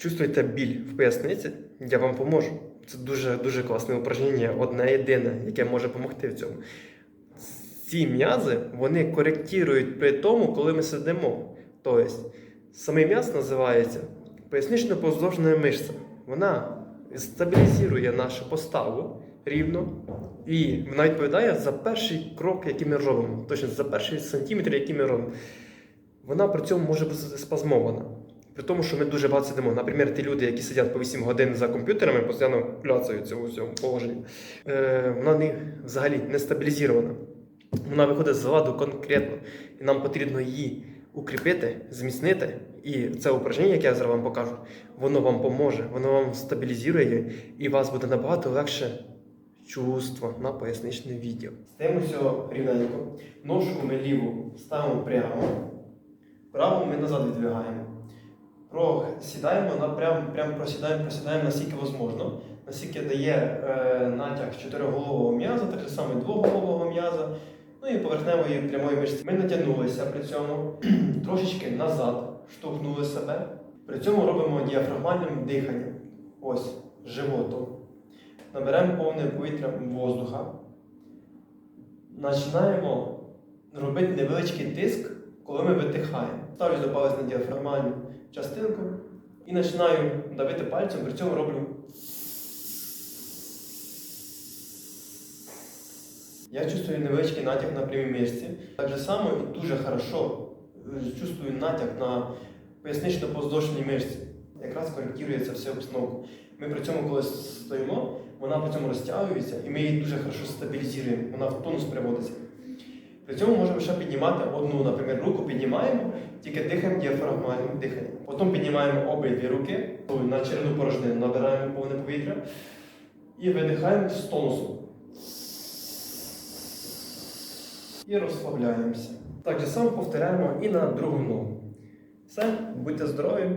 Чувствуєте біль в поясниці? Я вам поможу. Це дуже дуже класне упражнення, одне єдине, яке може допомогти в цьому. Ці м'язи вони коректують при тому, коли ми сидимо. Тобто, самий м'яз називається пояснично-поздовжна мишця. Вона стабілізує нашу поставу рівно, і вона відповідає за перший крок, який ми робимо. Точно за перший сантиметр, який ми робимо. Вона при цьому може бути спазмована. При тому, що ми дуже багато сидимо. Наприклад, ті люди, які сидять по 8 годин за комп'ютерами, постійно кляцаються у цьому положенні. Е, вона не, взагалі не стабілізована. Вона виходить з ладу конкретно. І нам потрібно її укріпити, зміцнити. І це упражнення, яке я зараз вам покажу, воно вам поможе, воно вам стабілізує, і вас буде набагато легше чувство на поясничне відео. Стаємо все рівненько. Ножку ми ліву ставимо прямо, праву ми назад відвигаємо. Просідаємо на прям, прям просідаємо, просідаємо наскільки можливо, наскільки дає е, натяг чотириголового м'яза, так само і двоголового м'яза, ну і поверхневої прямої мишці. Ми натягнулися при цьому трошечки назад, штовхнули себе. При цьому робимо діафрагмальним диханням. Ось, животом. Наберемо повне повітря воздуха. Починаємо робити невеличкий тиск, коли ми видихаємо. Ставлю до палець на діафрагмальну частинку і починаю давити пальцем, при цьому роблю. Я чувствую невеличкий натяг на прямій мишці. Так же само і дуже хорошо е, чувствую натяг на пояснично-поздошній мишці. Якраз коректується вся обстановка. Ми при цьому, коли стоїмо, вона при цьому розтягується і ми її дуже хорошо стабілізуємо, вона в тонус приводиться. При цьому можемо ще піднімати одну, наприклад, руку піднімаємо, тільки дихаємо діафрагмальним диханням. Потім піднімаємо обидві руки на череду порожнину, набираємо повне повітря і видихаємо з тонусом. І розслабляємося. Так же само повторяємо і на другу ногу. Все, будьте здорові!